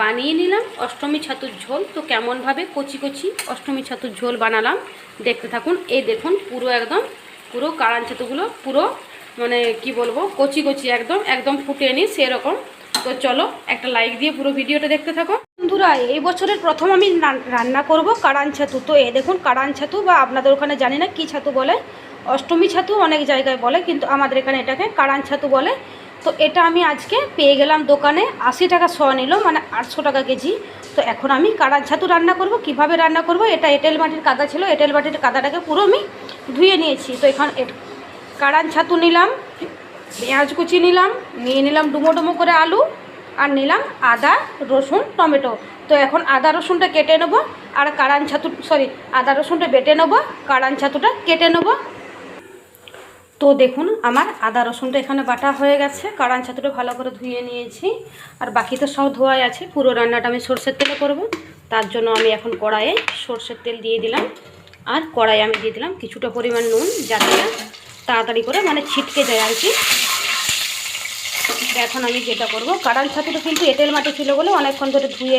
বানিয়ে নিলাম অষ্টমী ছাতুর ঝোল। তো কেমনভাবে কচি কচি অষ্টমী ছাতুর ঝোল বানালাম, দেখতে থাকুন। এই দেখুন, পুরো একদম, পুরো কারান ছাতুগুলো পুরো মানে কি বলব, কচি কচি একদম একদম ফুটে নি সেরকম। তো চলো, একটা লাইক দিয়ে পুরো ভিডিওটা দেখতে থাকো। বন্ধুরা, এই বছরের প্রথম আমি রান্না করব কারান ছাতু। তো এ দেখুন কারান ছাতু বা আপনাদের ওখানে জানি না কী ছাতু বলে। অষ্টমী ছাতু অনেক জায়গায় বলে, কিন্তু আমাদের এখানে এটাকে কারান ছাতু বলে। তো এটা আমি আজকে পেয়ে গেলাম দোকানে আশি টাকা শ নিল মানে আটশো টাকা কেজি। তো এখন আমি কারান ছাতু রান্না করব, কীভাবে রান্না করব, এটা এঁটেল মাটির কাদা ছিল, এঁটেল মাটির কাদাটাকে পুরো আমি ধুয়ে নিয়েছি। তো এখানে কারান ছাতু নিলাম, পেঁয়াজ কুচি নিলাম, নিয়ে নিলাম ডুমো ডুমো করে আলু, আর নিলাম আদা, রসুন, টমেটো। তো এখন আদা, রসুনটা কেটে নেব, আর কারান ছাতু, সরি, আদা, রসুনটা বেটে নেব কারান ছাতুটা কেটে নেব তো দেখুন, আমার আদা রসুনটা এখানে বাটা হয়ে গেছে। কারান ছাতুটা ভালো করে ধুয়ে নিয়েছি। আর বাকি তো সব ধোয়াই আছে। পুরো রান্নাটা আমি সর্ষের তেলে করব। তার জন্য আমি এখন কড়াইয়ে সর্ষের তেল দিয়ে দিলাম। আর কড়াই আমি দিয়ে দিলাম কিছুটা পরিমাণ নুন, যাতে তাড়াতাড়ি করে মানে ছিটকে যায় আর কি। এখন আমি যেটা করব কারান ছাতুটা কিন্তু এঁটেল মাটি ছিল বলে অনেকক্ষণ ধরে ধুয়ে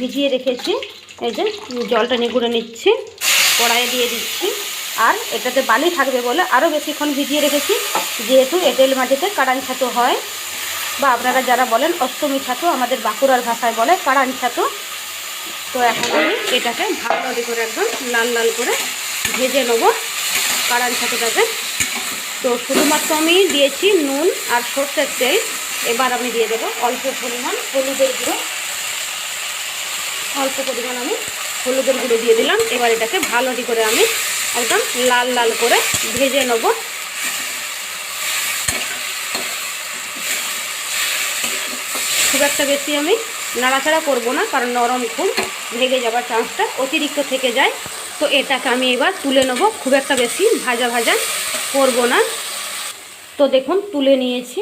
ভিজিয়ে রেখেছি। এই যে জলটা নিগুড়ে নিচ্ছি, কড়াইয়ে দিয়ে দিচ্ছি। আর এটাতে বালি থাকবে বলে আরও বেশিক্ষণ ভিজিয়ে রেখেছি। যেহেতু এঁটেল মাটিতে কারান ছাতু হয় বা আপনারা যারা বলেন অষ্টমী ছাতু আমাদের বাঁকুড়ার ভাষায় বলে কারান ছাতু। তো এখন আমি এটাকে ভালো করে একদম লাল লাল করে ভেজে নেব কারান ছাতুটাকে। তো শুধুমাত্র আমি দিয়েছি নুন আর সর্ষের তেল। এবার আমি দিয়ে দেবো অল্প পরিমাণ হলুদের গুঁড়ো। অল্প পরিমাণ আমি হলুদের গুঁড়ো দিয়ে দিলাম। এবার এটাকে ভালো করে আমি একদম লাল লাল করে ভেজে নেব। খুব একটা বেশি আমি নাড়াচাড়া করব না, কারণ নরম খুব ভেঙে যাবার চান্সটা অতিরিক্ত থেকে যায়। তো এটাকে আমি এবার তুলে নেব, খুব একটা বেশি ভাজা ভাজা করব না। তো দেখুন, তুলে নিয়েছি।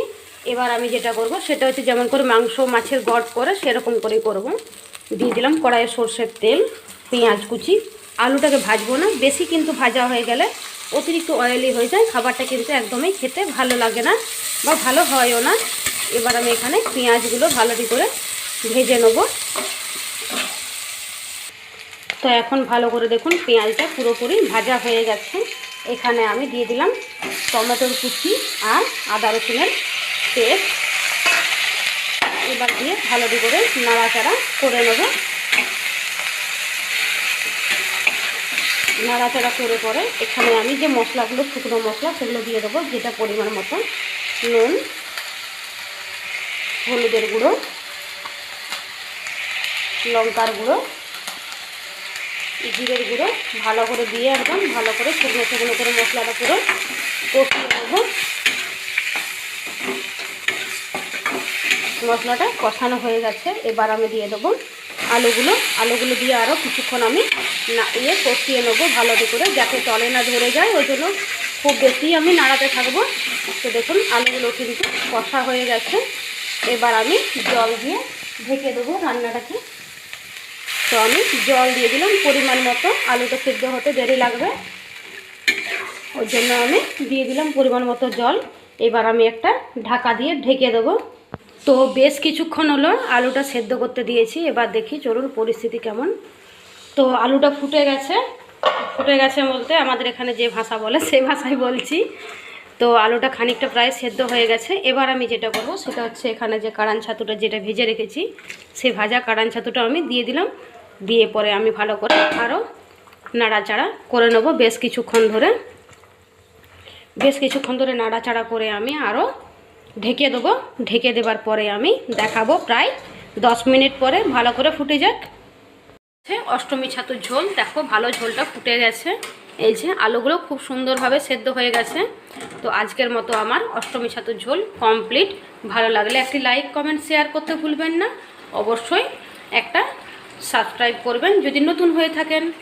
এবার আমি যেটা করব, সেটা হচ্ছে যেমন করে মাংস, মাছের গড় করে সেরকম করেই করব। দিয়ে দিলাম কড়াইয়ে সর্ষের তেল, পেঁয়াজ কুচি আলুটাকে ভাজবো না, বেশি কিন্তু ভাজা হয়ে গেলে অতিরিক্ত অয়েলি হয়ে যায়, খাবারটা কিন্তু একদমই খেতে ভালো লাগে না বা ভালো হয়ও না। এবার আমি এখানে পেঁয়াজগুলো ভালো করে ভেজে নেব। তো এখন ভালো করে দেখুন পেঁয়াজটা পুরোপুরি ভাজা হয়ে গেছে। এখানে আমি দিয়ে দিলাম টমেটোর কুচি আর আদা রসুনের পেস্ট। এবার দিয়ে ভালো করে নাড়াচাড়া করে নেব। নাড়াচাড়া করে পরে এখানে আমি যে মশলাগুলো শুকনো মশলা, সেগুলো দিয়ে দেবো, যেটা পরিমাণ মতো নুন, হলুদের গুঁড়ো, লঙ্কার গুঁড়ো, জিরের গুঁড়ো, ভালো করে দিয়ে একদম ভালো করে শুকনো শুকনো করে মশলাটা পুরো কষিয়ে নেব। মশলাটা কষানো হয়ে গেছে, এবার আমি দিয়ে দেবো আলুগুলো আলুগুলো দিয়ে আরও কিছুক্ষণ আমি না ইয়ে কষিয়ে নেব ভালো করে, যাতে তলে না ধরে যায়। ওই জন্য খুব বেশি আমি নাড়াতে থাকব। তো দেখুন, আলুগুলো কিন্তু কষা হয়ে গেছে। এবার আমি জল দিয়ে ঢেকে দেবো রান্নাটাকে। তো আমি জল দিয়ে দিলাম, পরিমাণ মতো। আলুটা সিদ্ধ হতে দেরি লাগবে। ওই জন্য আমি দিয়ে দিলাম পরিমাণ মতো জল। এবার আমি একটা ঢাকা দিয়ে ঢেকে দেবো। তো বেশ কিছুক্ষণ হলো আলুটা সেদ্ধ করতে দিয়েছি। এবার দেখি চলুন পরিস্থিতি কেমন। তো আলুটা ফুটে গেছে। ফুটে গেছে বলতে আমাদের এখানে যে ভাষা বলে সেই ভাষাই বলছি। তো আলুটা খানিকটা প্রায় সেদ্ধ হয়ে গেছে। এবার আমি যেটা করব সেটা হচ্ছে এখানে যে কারান ছাতুটা যেটা ভেজে রেখেছি সেই ভাজা কারান ছাতুটা আমি দিয়ে দিলাম। দিয়ে পরে আমি ভালো করে আরও নাড়াচাড়া করে নেব বেশ কিছুক্ষণ ধরে। বেশ কিছুক্ষণ ধরে নাড়াচাড়া করে আমি আরও ঢেকে দেবো। ঢেকে দেবার পরে আমি দেখাবো প্রায় দশ মিনিট পরে। ভালো করে ফুটে যাক। অষ্টমী ছাতুর ঝোল। দেখো, ভালো ঝোলটা ফুটে গেছে। এই যে আলুগুলো খুব সুন্দরভাবে সেদ্ধ হয়ে গেছে। তো আজকের মতো আমার অষ্টমী ছাতুর ঝোল কমপ্লিট। ভালো লাগলে একটি লাইক, কমেন্ট, শেয়ার করতে ভুলবেন না। অবশ্যই একটা সাবস্ক্রাইব করবেন। যদি নতুন হয়ে থাকেন